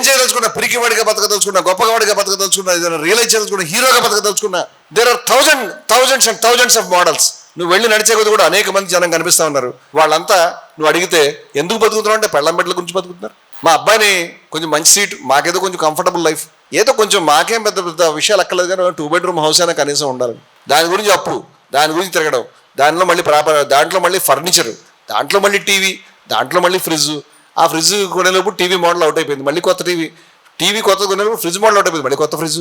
ఏం చేయదలుచుకున్నా? పిరికివాడిగా బతకదలుచుకున్నా గొప్పవాడిగా బతకదలుచుకున్నా ఏదైనా రియలైజ్ చేయదలుచుకున్నా హీరోగా బతకదలుచుకున్నా there are thousand thousands and thousands of models నువ్వు వెళ్ళి నడిచే కొద్ది కూడా అనేక మంది జనం కనిపిస్తూ ఉన్నారు. వాళ్ళంతా నువ్వు అడిగితే ఎందుకు బతుకుతున్నావు అంటే పెళ్ళం బిడ్డల గురించి బతుకుతున్నారు. మా అబ్బాయిని కొంచెం మంచి సీట్ మాకేదో కొంచెం కంఫర్టబుల్ లైఫ్ ఏదో కొంచెం మాకేం పెద్ద పెద్ద విషయాలు అక్కర్లేదు కానీ టూ బెడ్రూమ్ హౌస్ అయినా కనీసం ఉండాలి. దాని గురించి అప్పు దాని గురించి తిరగడం దానిలో మళ్ళీ ప్రాపర్ దాంట్లో మళ్ళీ ఫర్నిచర్ దాంట్లో మళ్ళీ టీవీ దాంట్లో మళ్ళీ ఫ్రిడ్జ్ ఆ ఫ్రిడ్జ్ కొనేలోపు టీవీ మోడల్ అవుట్ అయిపోయింది. మళ్ళీ కొత్త టీవీ. టీవీ కొత్త కొనేలోపు ఫ్రిడ్జ్ మోడల్ అవుట్ అయిపోయింది. మళ్ళీ కొత్త ఫ్రిడ్జ్.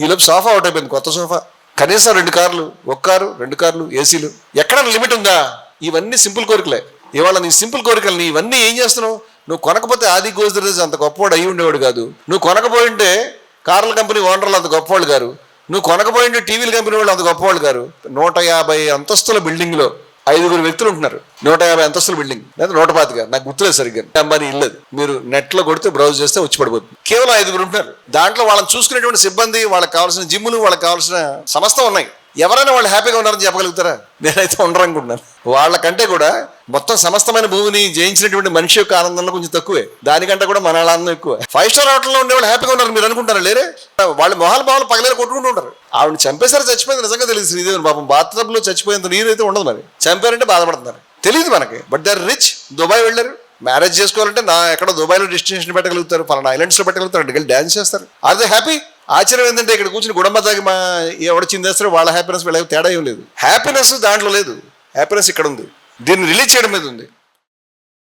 ఈలోపు సోఫా అవుట్ అయిపోయింది. కొత్త సోఫా. కనీసం రెండు కార్లు ఒక కారు రెండు కార్లు ఏసీలు. ఎక్కడ లిమిట్ ఉందా? ఇవన్నీ సింపుల్ కోరికలే. ఇవాళ నీ సింపుల్ కోరికలు నీ ఇవన్నీ ఏం చేస్తున్నావు? నువ్వు కొనకపోతే ఆది గోజరేజ్ అంత గొప్పవాడు అయి ఉండేవాడు కాదు. నువ్వు కొనకపోయింటే కార్ల కంపెనీ ఓనర్లు అంత గొప్పవాళ్ళు గారు. నువ్వు కొనకపోయింటే టీవీల కంపెనీ వాళ్ళు అంత గొప్పవాళ్ళు గారు. నూట యాభై అంతస్తుల బిల్డింగ్లో ఐదుగురు వ్యక్తులు ఉంటున్నారు. నూట యాభై అంతస్తుల బిల్డింగ్. లేదా నూట పాతిక. నాకు గుర్తులేదు సరిగ్గా. అంబానీ ఇల్లది మీరు నెట్లో కొడితే బ్రౌజ్ చేస్తే వచ్చి పడిపోతుంది. కేవలం ఐదుగురు ఉంటున్నారు. దాంట్లో వాళ్ళని చూసుకునేటువంటి సిబ్బంది వాళ్ళకి కావాల్సిన జిమ్లు వాళ్ళకి కావాల్సిన సమస్త ఉన్నాయి. ఎవరైనా వాళ్ళు హ్యాపీగా ఉన్నారని చెప్పగలుగుతారా? నేనైతే ఉండరనుకుంటున్నాను. వాళ్ళకంటే కూడా మొత్తం సమస్తమైన భూమిని జయించినటువంటి మనిషి యొక్క ఆనందంలో కొంచెం తక్కువే. దానికంటే కూడా మన ఆనందం ఎక్కువ. ఫైవ్ స్టార్ హోటల్లో ఉండే వాళ్ళు హ్యాపీగా ఉన్నారు మీరు అనుకుంటారా? లేరే? వాళ్ళ మొహాలు మొహాలు పగలేరు కొట్టుకుంటూ ఉంటారు. ఆవిడ చంపేశారు చచ్చిపోయింది నిజంగా తెలియదు శ్రీదేవి పాపం బాత్రూమ్లో చచ్చిపోయేంత నీరు అయితే ఉండదు మరి. చంపారంటే బాధపడుతున్నారు. తెలియదు మనకి. బట్ దే రిచ్ దుబాయ్ వెళ్ళారు. మ్యారేజ్ చేసుకోవాలంటే నా ఎక్కడ దుబాయ్లో డెస్టినేషన్ పెట్టగలుగుతారు. పలానా ఐలాండ్స్లో పెట్టగలుగుతారు. అక్కడికి డ్యాన్స్ చేస్తారు. ఆర్ దే హ్యాపీ ఆశ్చర్యం ఏంటంటే ఇక్కడ కూర్చుని గుడమ్మ తాగి మా ఎవడ చిందేస్తారో వాళ్ళ హ్యాపీనెస్ వీళ్ళకి తేడా ఏం లేదు. హ్యాపీనెస్ దాంట్లో లేదు. హ్యాపీనెస్ ఇక్కడ ఉంది. దీన్ని రిలీజ్ చేయడం మీద ఉంది.